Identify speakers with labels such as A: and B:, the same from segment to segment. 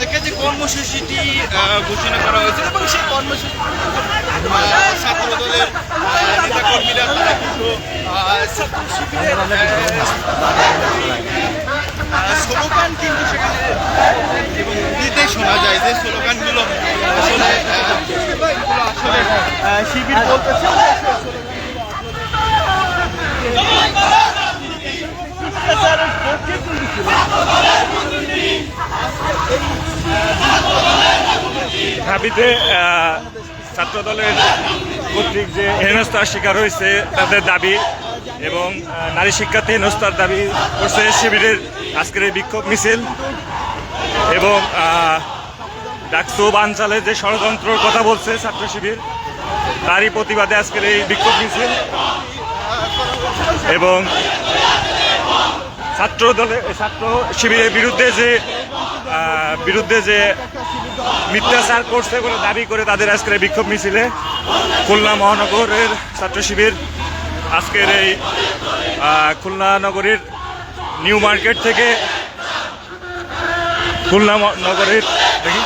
A: থেকে যে কর্মসূচিটি ঘোষণা করা হয়েছে এবং সেই কর্মসূচি আহ, ছাত্রদলের আহ, নেতাকর্মীরা তারা কিন্তু ছাত্র শিবিরের শিবির বলতেছে
B: দাবিতে আহ, ছাত্রদলের কর্তৃক যে হেনস্থার শিকার হয়েছে তাদের দাবি এবং নারী শিক্ষার্থী হেনস্থার দাবি করছে শিবিরের আজকের এই বিক্ষোভ মিছিল এবং ডাকসু বানচালে যে ষড়যন্ত্রর কথা বলছে ছাত্র শিবির তারই প্রতিবাদে আজকের এই বিক্ষোভ মিছিল। এবং ছাত্র দলে ছাত্র শিবিরের বিরুদ্ধে যে বিরুদ্ধে যে মিথ্যাচার করছে বলে দাবি করে তাদের আজকের এই বিক্ষোভ মিছিলে খুলনা মহানগরের ছাত্র শিবির, আজকের এই খুলনা নগরীর নিউ মার্কেট থেকে খুলনা নগরীর দেখি।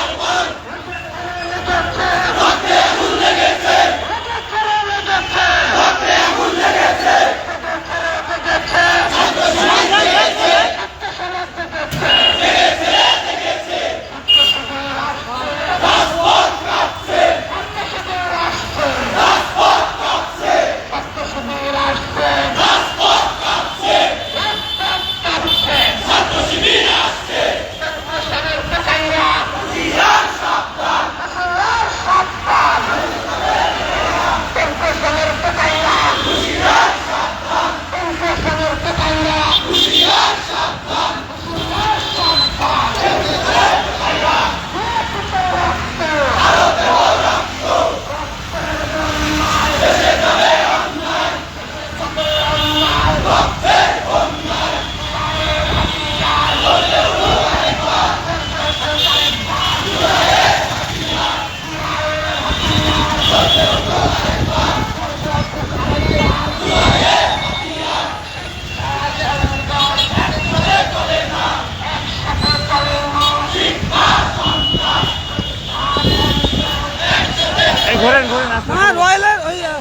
B: ঘোরেন ঘোরেন আস্তে
C: রয়্যালের ওই আহ,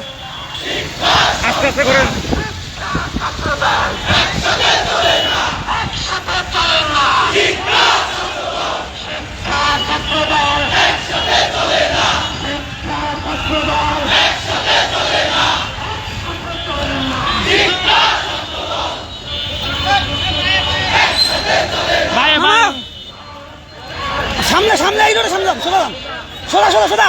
B: আস্তে আস্তে ঘোরেন।
C: সামনে সামনে এই রোডে সামনে সোজা যান। সোজা
B: এই